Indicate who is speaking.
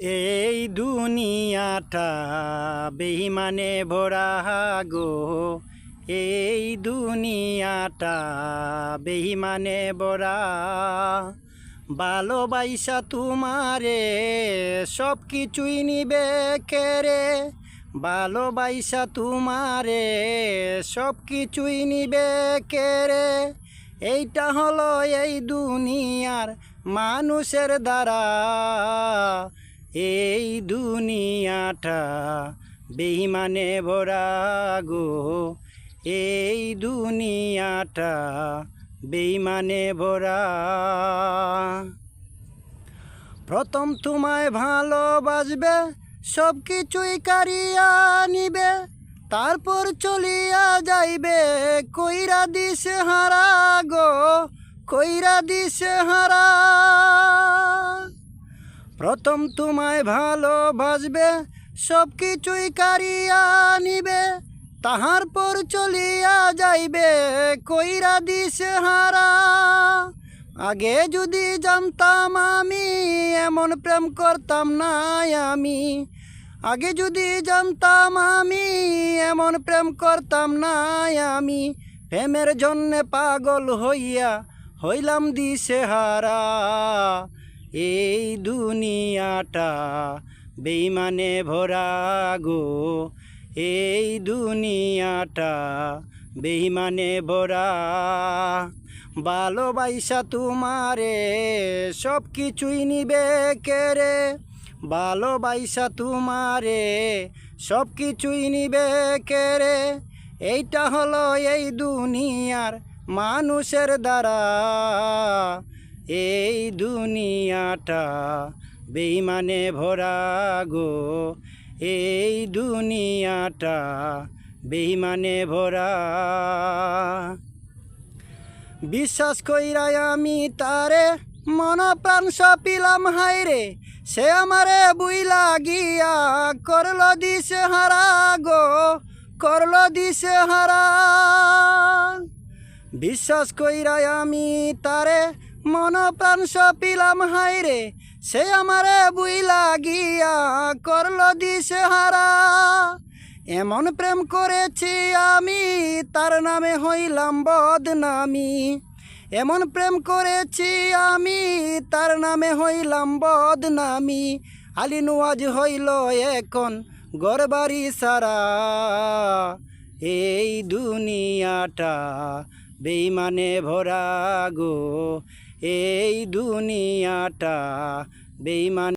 Speaker 1: এই দুনিয়াটা বেহিমানে ভরা গো। এই দুনিয়াটা বেইমানে ভরা। ভালোবাইসা তোমারে সব কিছুই নিবে কেরে ভালোবাইসা তোমারে সব কিছুই নিবে কেরে এইটা হলো এই দুনিয়ার মানুষের দ্বারা। এই দুনিয়াটা বেইমানে ভরা গো। এই দুনিয়াটা বেইমানে ভরা। প্রথম তোমায় ভালোবাসবে সব কিছুই কারিয়া নিবে, তারপর চলিয়া যাইবে, কইরা দিশে হারা গো, কইরা দিশে হারা। প্রথম তোমায় ভালোবাসবে সব কিছুই কারিয়া নিবে, তাহার পর চলিয়া যাইবে, কইরা দিশে হারা। আগে যদি জানতাম আমি, এমন প্রেম করতাম না আমি। আগে যদি জানতাম আমি, এমন প্রেম করতাম না আমি। প্রেমের জন্যে পাগল হইয়া হইলাম দিশে হারা। এই দুনিয়াটা বেইমানে ভরা গো। এই দুনিয়াটা বেইমানে ভরা। ভালোবাইসা তোমারে সব কিছুই নিবে কেরে ভালোবাইসা তোমারে সব কিছুই নিবে কেরে এইটা হলো এই দুনিয়ার মানুষের দ্বারা। এই দুনিয়াটা বেইমানে ভরা গো। এই দুনিয়াটা বেইমানে ভরা। বিশ্বাস কইরাই আমি তারে মন প্রাণ সপিলাম হাইরে সে আমারে বুইলা গিয়া করল দিশে হারা গো, করল দিশে হারা। বিশ্বাস কইরাই আমি তারে মন প্রাণ সপিলাম হাইরে সে আমারে বুইলা গিয়া করল দিশে হারা এমন প্রেম করেছি আমি, তার নামে হইলাম বদনামি। এমন প্রেম করেছি আমি, তার নামে হইলাম বদনামি। আলী নুয়াজ হইল এখন গরবারি সারা। এই দুনিয়াটা বেইমানে ভরা গো। এই দুনিয়াটা বেইমান